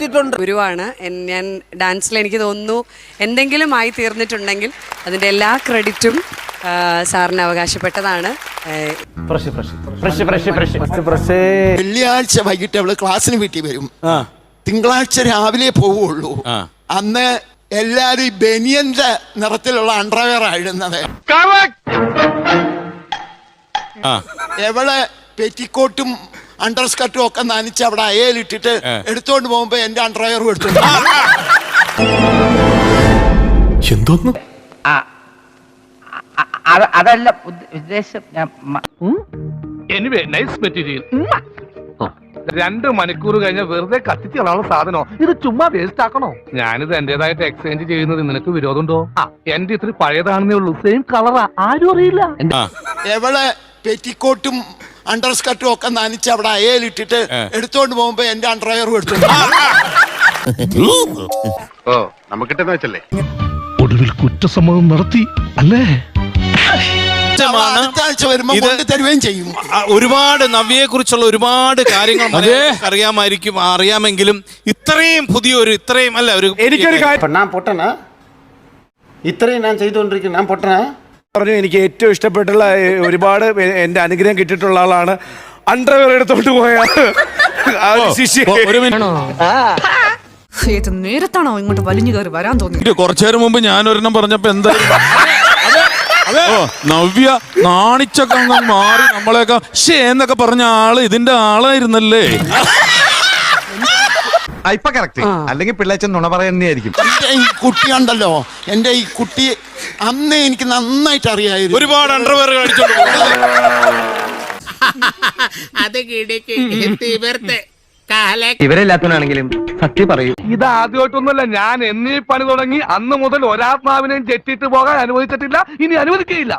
പറ്റിയിട്ടുണ്ട്. ഗുരുവാണ്. ഞാൻ ഡാൻസിൽ എനിക്ക് തോന്നുന്നു എന്തെങ്കിലും ആയി തീർന്നിട്ടുണ്ടെങ്കിൽ അതിന്റെ എല്ലാ ക്രെഡിറ്റും സാറിന് അവകാശപ്പെട്ടതാണ്. വെള്ളിയാഴ്ച വൈകിട്ട് അവൾ ക്ലാസ്സിന് വീട്ടിൽ വരും. തിങ്കളാഴ്ച രാവിലെ പോവുള്ളൂ. അന്ന് എല്ലാരും ബനിയന്റെ നിറത്തിലുള്ള അണ്ടർവെയർ ആയിരുന്നത് എവൾ പെറ്റിക്കോട്ടും അണ്ടർ സ്കർട്ടും ഒക്കെ നനച്ച് അവിടെ അയലിട്ടിട്ട് എടുത്തോണ്ട് പോകുമ്പോ എന്റെ അണ്ടർവെയറും എടുത്തു എന്തോന്നു? അതല്ല ഉദ്ദ- ഉദ്ദേശം ഞാൻ എനിവേ നൈസ് മെറ്റീരിയൽ രണ്ട് മണിക്കൂർ കഴിഞ്ഞ വെറുതെ കത്തിച്ച് കളാനുള്ള സാധനോ? ഇത് ചുമ്മാ വേസ്റ്റ് ആക്കണോ? ഞാനിത് എന്റേതായിട്ട് എക്സ്ചേഞ്ച് ചെയ്യുന്നത് നിനക്ക് വിരോധമുണ്ടോ? ആ. എന്റെ ഇത്ര പഴയതാണെന്നേ ഉള്ളൂ. സെയിം കളറാ ആരും അറിയില്ല. എവിടെ പെറ്റിക്കോട്ടും അണ്ടർ സ്കർട്ടും ഒക്കെ നനച്ച് അവിടെ അയലിട്ടിട്ട് എടുത്തോണ്ട് പോകുമ്പോ എന്റെ അണ്ടർവെയറും എടുത്തു. ഓ നമുക്കിട്ടെന്ന് വെച്ചല്ലേ? ഒടുവിൽ കുറ്റസമ്മതം നടത്തി അല്ലേ? ചെയ്യും. ഒരുപാട് നവ്യയെ കുറിച്ചുള്ള ഒരുപാട് കാര്യങ്ങൾ അറിയാമായിരിക്കും അറിയാമെങ്കിലും ഇത്രയും പുതിയൊരു ഇത്രയും അല്ല ഒരു എനിക്കൊരു കാര്യം ഞാൻ പൊട്ടനാ? ഇത്രയും ഞാൻ ചെയ്തുകൊണ്ടിരിക്കുന്നു ഞാൻ പൊട്ടനാ? പറഞ്ഞു എനിക്ക് ഏറ്റവും ഇഷ്ടപ്പെട്ടുള്ള ഒരുപാട് എന്റെ അനുഗ്രഹം കിട്ടിയിട്ടുള്ള ആളാണ് അണ്ടർവെയർ എടുത്തോണ്ട് പോയ ഏത് നേരത്താണോ ഇങ്ങോട്ട് വലിഞ്ഞു കയറി വരാൻ തോന്നി കുറച്ചു നേരം മുമ്പ് ഞാൻ ഒരെണ്ണം പറഞ്ഞപ്പോ എന്താ നവ്യ നാണിച്ചൊക്കെ മാറി നമ്മളെയൊക്കെ ഷേ എന്നൊക്കെ പറഞ്ഞ ആൾ ഇതിന്റെ ആളായിരുന്നല്ലേ? ഇപ്പൊ കറക്റ്റ് അല്ലെങ്കിൽ പിള്ളേച്ചൻ നുണ പറയുന്നതായിരിക്കും. എന്റെ ഈ കുട്ടിയുണ്ടല്ലോ എന്റെ ഈ കുട്ടി അന്ന് എനിക്ക് നന്നായിട്ട് അറിയായിരുന്നു. ഒരുപാട് അണ്ടർവെയർ അടിച്ചോണ്ട് പോകും. ഇവരെല്ലാത്തിനാണെങ്കിലും സത്യം പറയൂ. ഇത് ആദ്യമായിട്ടൊന്നുമല്ല ഞാൻ എന്നീ പണി തുടങ്ങി അന്ന് മുതൽ ഒരാത്മാവിനെയും ചെറ്റിട്ട് പോകാൻ അനുവദിച്ചിട്ടില്ല ഇനി അനുവദിക്കുകയില്ല.